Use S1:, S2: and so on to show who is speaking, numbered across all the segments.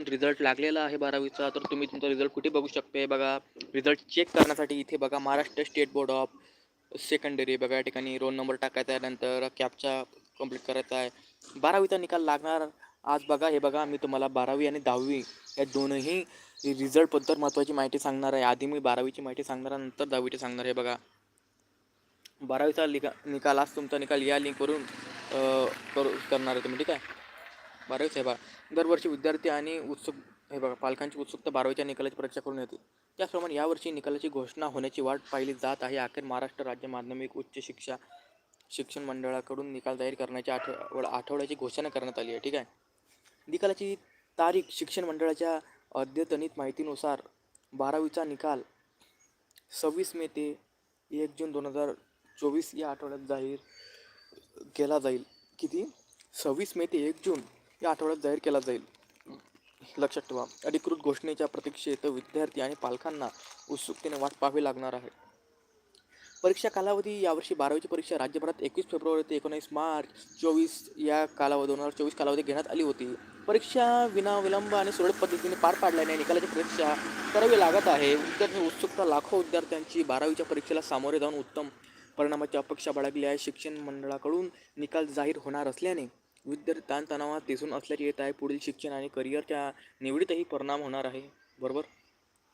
S1: Result लागलेला आहे बारावीचा तर तुम्ही तुमचा रिझल्ट कुठे बघू शकते बघा रिझल्ट चेक करण्यासाठी इथे बघा Maharashtra state board of secondary बघा या ठिकाणी रोल नंबर टाकायचा आहे नंतर कॅपचा कंप्लीट करायचा आहे. बारावीचा निकाल लागणार. आज बघा हे बघा मी तुम्हाला बारावी आणि दहावी या दोनही रिझल्टबद्दल महत्त्वाची माहिती सांगणार आहे. आधी मी बारावीची माहिती सांगणार आहे नंतर दहावीची सांगणार आहे बघा. बारावीचा निका निकाल आज तुमचा निकाल या लिंकवरून करू करणार आहे तुम्ही ठीक आहे? बारावीच आहे बघा दरवर्षी विद्यार्थी आणि उत्सुक हे बघा पालकांची उत्सुकता बारावीच्या निकालाची परीक्षा करून येते. त्याचप्रमाणे यावर्षी निकालाची घोषणा होण्याची वाट पाहिली जात आहे. अखेर महाराष्ट्र राज्य माध्यमिक उच्च शिक्षा शिक्षण मंडळाकडून निकाल जाहीर करण्याच्या आठव आठवड्याची घोषणा करण्यात आली आहे. ठीक आहे? निकालाची तारीख शिक्षण मंडळाच्या अद्यतनित माहितीनुसार बारावीचा निकाल सव्वीस मे ते एक जून दोन हजार चोवीस या आठवड्यात जाहीर केला जाईल. किती? सव्वीस मे ते एक जून. या आठवड्यात जाहीर केला जाईल. लक्षात ठेवा अधिकृत घोषणेच्या प्रतीक्षेत विद्यार्थी आणि पालकांना उत्सुकतेने वाट पाहावी लागणार आहे. परीक्षा कालावधी यावर्षी बारावीची परीक्षा राज्यभरात एकवीस फेब्रुवारी ते एकोणीस मार्च चोवीस या कालावधी दोन हजार चोवीस कालावधी घेण्यात आली होती. परीक्षा विना विलंब आणि सुरळीत पद्धतीने पार पाडल्याने निकालाची परीक्षा करावी लागत आहे. विद्यार्थी उत्सुकता लाखो विद्यार्थ्यांची बारावीच्या परीक्षेला सामोरे जाऊन उत्तम परिणामाची अपेक्षा बाळगली आहे. शिक्षण मंडळाकडून निकाल जाहीर होणार असल्याने विद्यार्थी ताणतणावात दिसून असल्याचे येत आहे. पुढील शिक्षण आणि करिअरच्या निवडीतही परिणाम होणार आहे. बरोबर?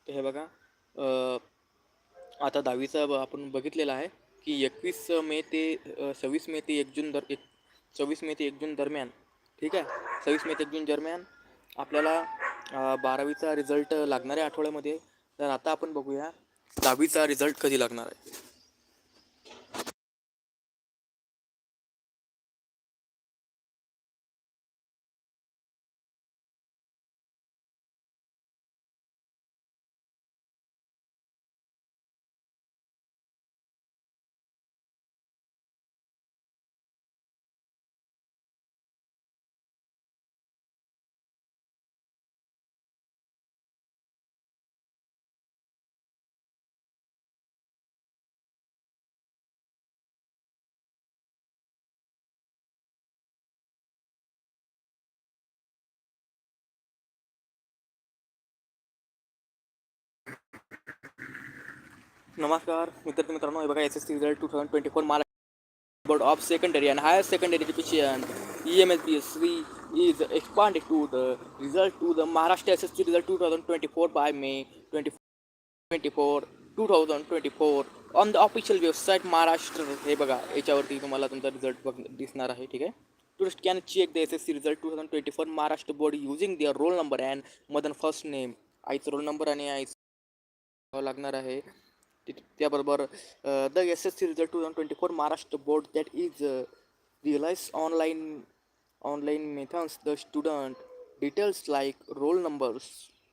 S1: तर हे बघा आता दहावीचं ब- आपण बघितलेलं आहे की एकवीस मे ते सव्वीस मे ते एक जून दर एक सव्वीस मे ते एक जून दरम्यान ठीक आहे? सव्वीस मे ते एक जून दरम्यान आपल्याला बारावीचा रिझल्ट आहे आठवड्यामध्ये तर आता आपण बघूया दहावीचा रिझल्ट कधी लागणार आहे. नमस्कार विद्यार्थी मित्रांनो हे बघा S S C result two thousand twenty four Maharashtra board of secondary and higher secondary education E M S B S C is expanded to the result to the Maharashtra S S C result two thousand twenty four by May twenty twenty four two thousand twenty four on the official website Maharashtra हे बघा याच्यावरती तुम्हाला तुमचा result बघ दिसणार आहे ठीक आहे? Tourist can check the S S C result two thousand twenty four Maharashtra board using their roll number and mother first name आईचं रोल नंबर आणि आईचं लागणार आहे. त्याबरोबर the S S C result two thousand twenty four Maharashtra board that is realize online online methods the student details like roll numbers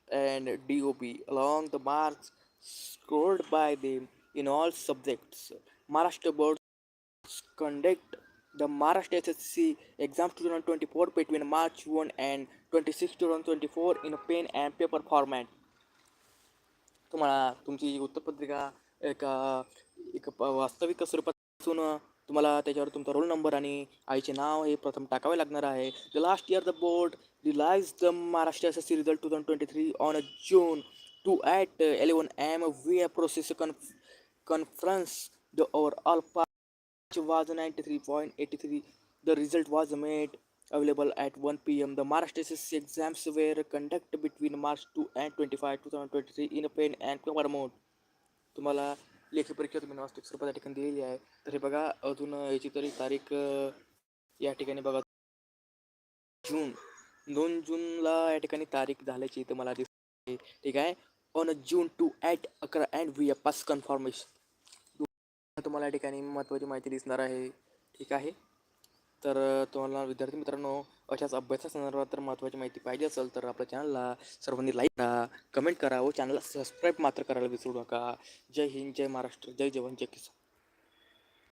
S1: and D O B along the marks scored by they in all subjects Maharashtra board conduct the Maharashtra S S C exam two thousand twenty four between March one and twenty six two thousand twenty four in pen and paper format तुम्हाला तुमची उत्तरपत्रिका एका एक प- वास्तविक स्वरूपातून तुम्हाला त्याच्यावर तुमचा रोल नंबर आणि आईचे नाव हे प्रथम टाकावे लागणार आहे. The last year the board release the Maharashtra S S C result two thousand twenty three on June two at eleven am via process conf conference the overall pass was ninety three point was 93.83 the result was made available at 1 p.m the maharashtra SSC exams were conducted between march 2 and 25 2023 in three pen and paper mode. तुम्हाला लेखी परीक्षा तुम्ही वास्तविक स्वरूपात या ठिकाणी दिलेली आहे. तर हे बघा अजून याची तरी तारीख या ठिकाणी बघा. जून दोन जूनला या ठिकाणी तारीख झाल्याची इथं मला दिसते. ठीक आहे? ऑन जून टू ॲट अकरा अँड वी पास कन्फर्मेशन तुम्हाला या ठिकाणी महत्त्वाची माहिती दिसणार आहे. ठीक आहे? तर तुम्हाला विद्यार्थी मित्रांनो अशाच अभ्यासासंदर्भात तर महत्त्वाची माहिती पाहिजे असेल तर आपल्या चॅनलला सर्वांनी लाईक करा कमेंट करा व चॅनलला सबस्क्राईब मात्र करायला विसरू नका. जय हिंद जय महाराष्ट्र जय जवान जय किसान.